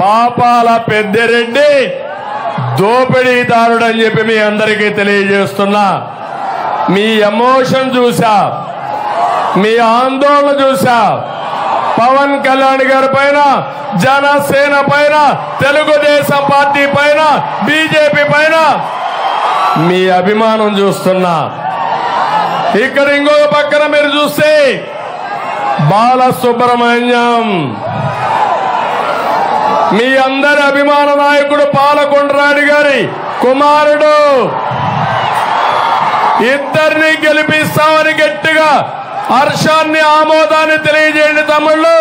పాపాల పెద్దరెడ్డి దోపిడీదారుడు అని చెప్పి మీ అందరికీ తెలియజేస్తున్నా. మీ ఎమోషన్ చూసా. మీ ఆందోళన చూసా. పవన్ కళ్యాణ్ గారి పైన జనసేన పైన తెలుగుదేశం పార్టీ పైన బీజేపీ పైన మీ అభిమానం చూస్తున్నా. ఇక్కడ ఇంకొక పక్కన మీరు చూస్తే బాలసుబ్రహ్మణ్యం. మీ అందరి అభిమాన నాయకుడు పాలకొండరాడి గారి కుమారుడు. ఇద్దరిని గెలిపిస్తామని గట్టిగా హర్షాన్ని ఆమోదాన్ని తెలియజేయండి తమ్ముళ్ళు.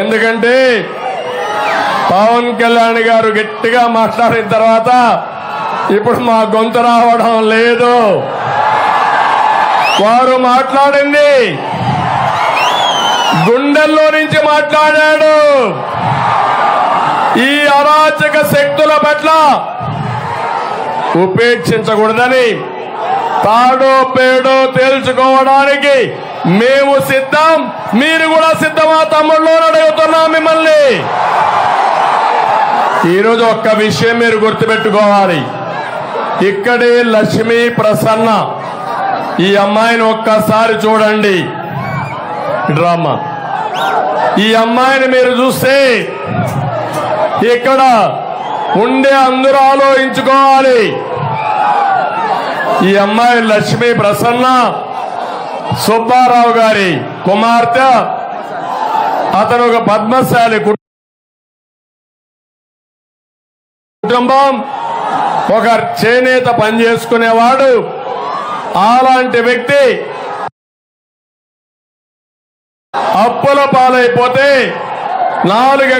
ఎందుకంటే పవన్ కళ్యాణ్ గారు గట్టిగా మాట్లాడిన తర్వాత ఇప్పుడు మా గొంతు రావడం లేదు. వారు మాట్లాడింది గుండెల్లో నుంచి మాట్లాడాడు. ఈ అరాచక శక్తుల పట్ల ఉపేక్షించకూడదని తాడో పేడో తేల్చుకోవడానికి మేము సిద్ధం. మీరు కూడా సిద్ధమా తమ్ముళ్ళు అడుగుతున్నాం మిమ్మల్ని. ఈరోజు ఒక్క విషయం మీరు గుర్తుపెట్టుకోవాలి. ఇక్కడే లక్ష్మీ ప్రసన్న. ఈ అమ్మాయిని ఒక్కసారి చూడండి. డ్రామా. ఈ అమ్మాయిని మీరు చూస్తే ఇక్కడ ఉండే అందరూ ఆలోచించుకోవాలి. ఈ అమ్మాయి లక్ష్మి ప్రసన్న సుబ్బారావు గారి కుమార్తె అతను ఒక పద్మశాలి కుటుంబం ఒక చేనేత పని చేసుకునేవాడు. అలాంటి వ్యక్తి అప్పుల పాలైపోతే నాలుగు